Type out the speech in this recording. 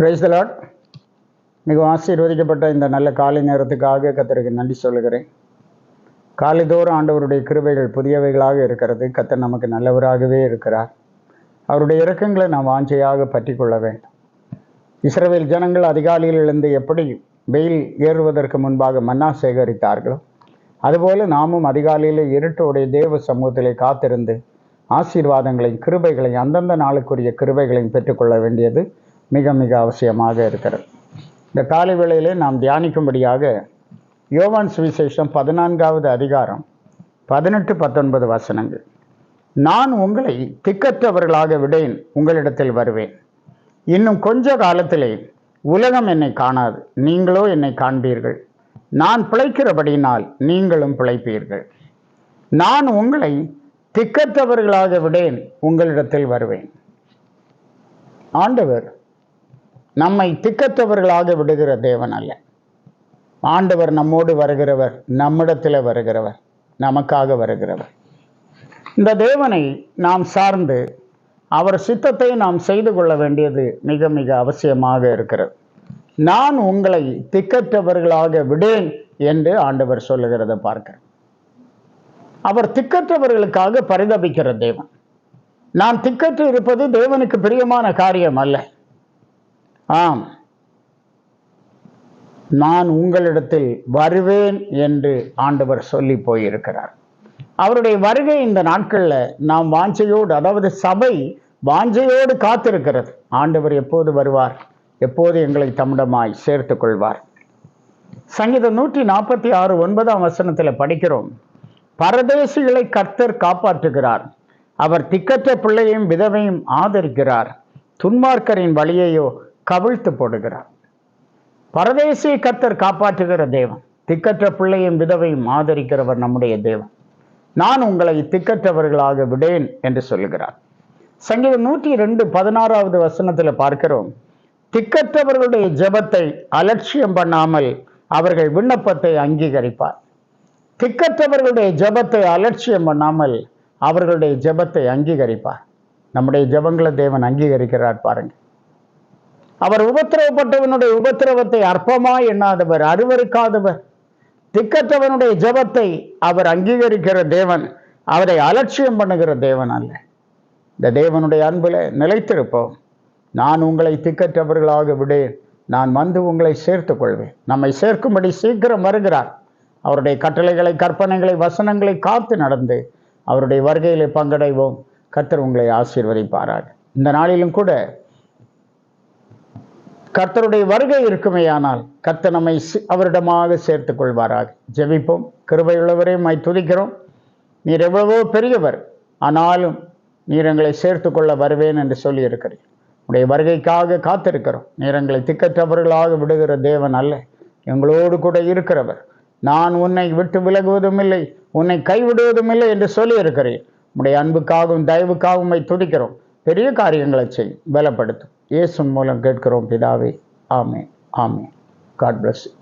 Price lot மிகவும் ஆசீர்வதிக்கப்பட்ட இந்த நல்ல காலை நேரத்துக்காக கத்தருக்கு நன்றி சொல்லுகிறேன். காலைதோறும் ஆண்டவருடைய கிருபைகள் புதியவைகளாக இருக்கிறது. கத்தர் நமக்கு நல்லவராகவே இருக்கிறார். அவருடைய இறக்கங்களை நாம் வாஞ்சையாக பற்றி கொள்ள வேண்டும். இஸ்ரேல் ஜனங்கள் அதிகாலையில் எழுந்து எப்படி வெயில் ஏறுவதற்கு முன்பாக மன்னா சேகரித்தார்களோ அதுபோல நாமும் அதிகாலையில் இருட்டோடைய தேவ சமூகத்திலே காத்திருந்து ஆசீர்வாதங்களையும் கிருபைகளையும் அந்தந்த நாளுக்குரிய கிருபைகளையும் பெற்றுக்கொள்ள வேண்டியது மிக மிக அவசியமாக இருக்கிறது. இந்த காலை வேளையிலே நாம் தியானிக்கும்படியாக யோவான் சுவிசேஷம் பதினான்காவது அதிகாரம் பதினெட்டு பத்தொன்பது வசனங்கள். நான் உங்களை திக்கற்றவர்களாக விடேன் உங்களிடத்தில் வருவேன். இன்னும் கொஞ்ச காலத்திலே உலகம் என்னை காணாது நீங்களோ என்னை காண்பீர்கள். நான் பிழைக்கிறபடியினால் நீங்களும் பிழைப்பீர்கள். நான் உங்களை திக்கற்றவர்களாக விடேன் உங்களிடத்தில் வருவேன். ஆண்டவர் நம்மை திக்கற்றவர்களாக விடுகிற தேவன் அல்ல. ஆண்டவர் நம்மோடு வருகிறவர் நம்மிடத்தில் வருகிறவர் நமக்காக வருகிறவர். இந்த தேவனை நாம் சார்ந்து அவர் சித்தத்தை நாம் செய்து கொள்ள வேண்டியது மிக மிக அவசியமாக இருக்கிறது. நான் உங்களை திக்கற்றவர்களாக விடேன் என்று ஆண்டவர் சொல்லுகிறத பார்க்கிறேன் அவர் திக்கற்றவர்களுக்காக பரிதபிக்கிற தேவன். நான் திக்கற்று இருப்பது தேவனுக்கு பிரியமான காரியம் அல்ல. ஆம். நான் உங்களிடத்தில் வருவேன் என்று ஆண்டவர் சொல்லி போயிருக்கிறார். அவருடைய வருகை இந்த நாட்களில் நாம் வாஞ்சையோடு அதாவது சபை வாஞ்சையோடு காத்திருக்கிறது. ஆண்டவர் எப்போது வருவார்? எப்போது எங்களை தம்மிடமாய் சேர்த்து கொள்வார்? சங்கீதம் நூற்றி நாற்பத்தி ஆறு ஒன்பதாம் வசனத்தில் படிக்கிறோம். பரதேசிகளை கர்த்தர் காப்பாற்றுகிறார். அவர் திக்கற்ற பிள்ளையும் விதவையும் ஆதரிக்கிறார். துன்மார்க்கரின் வழியையோ கவிழ்த்து போடுகிறார். பரதேசியை கர்த்தர் காப்பாற்றுகிற தேவன். திக்கற்ற பிள்ளையும் விதவையும் ஆதரிக்கிறவர் நம்முடைய தேவன். நான் உங்களை திக்கற்றவர்களாக விடேன் என்று சொல்லுகிறார். சங்கீதம் நூற்றி ரெண்டு பதினாறாவது வசனத்தில் பார்க்கிறோம். திக்கற்றவர்களுடைய ஜெபத்தை அலட்சியம் பண்ணாமல் அவர்கள் விண்ணப்பத்தை அங்கீகரிப்பார். திக்கற்றவர்களுடைய ஜெபத்தை அலட்சியம் பண்ணாமல் அவர்களுடைய ஜெபத்தை அங்கீகரிப்பார். நம்முடைய ஜெபங்களை தேவன் அங்கீகரிக்கிறார் பாருங்க. அவர் உபத்திரவப்பட்டவனுடைய உபத்திரவத்தை அற்பமாய் எண்ணாதவர் அருவருக்காதவர். திக்கற்றவனுடைய ஜெபத்தை அவர் அங்கீகரிக்கிற தேவன் அவரை அலட்சியம் பண்ணுகிற தேவன் அல்ல. இந்த தேவனுடைய அன்பில் நிலைத்திருப்போம். நான் உங்களை திக்கற்றவர்களாக விடேன். நான் வந்து உங்களை சேர்த்து கொள்வேன். நம்மை சேர்க்கும்படி சீக்கிரம் வருகிறார். அவருடைய கட்டளைகளை கற்பனைகளை வசனங்களை காத்து நடந்து அவருடைய வருகையிலே பங்கடைவோம். கர்த்தர் உங்களை ஆசீர்வதிப்பாராக. இந்த நாளிலும் கூட கர்த்தருடைய வருகை இருக்குமேயானால் கர்த்த நம்மை சி- அவரிடமாக சேர்த்து கொள்வாராக. ஜெபிப்போம். கிருபையுள்ளவரே மை துதிக்கிறோம். நீர் எவ்வளவோ பெரியவர் ஆனாலும் நீர் எங்களை சேர்த்து கொள்ள வருவேன் என்று சொல்லியிருக்கிறேன் உடைய வருகைக்காக காத்திருக்கிறோம். நீர் எங்களை திக்கற்றவர்களாக விடுகிற தேவன் அல்ல. எங்களோடு கூட இருக்கிறவர். நான் உன்னை விட்டு விலகுவதும் இல்லை உன்னை கைவிடுவதும் இல்லை என்று சொல்லியிருக்கிறேன் உடைய அன்புக்காகவும் தயவுக்காகவும் துடிக்கிறோம் துதிக்கிறோம். பெரிய காரியங்களை செய் பலப்படுத்தும். இயேசு மூலம் கேட்கிறோம் பிதாவே ஆமே ஆமே காட் bless you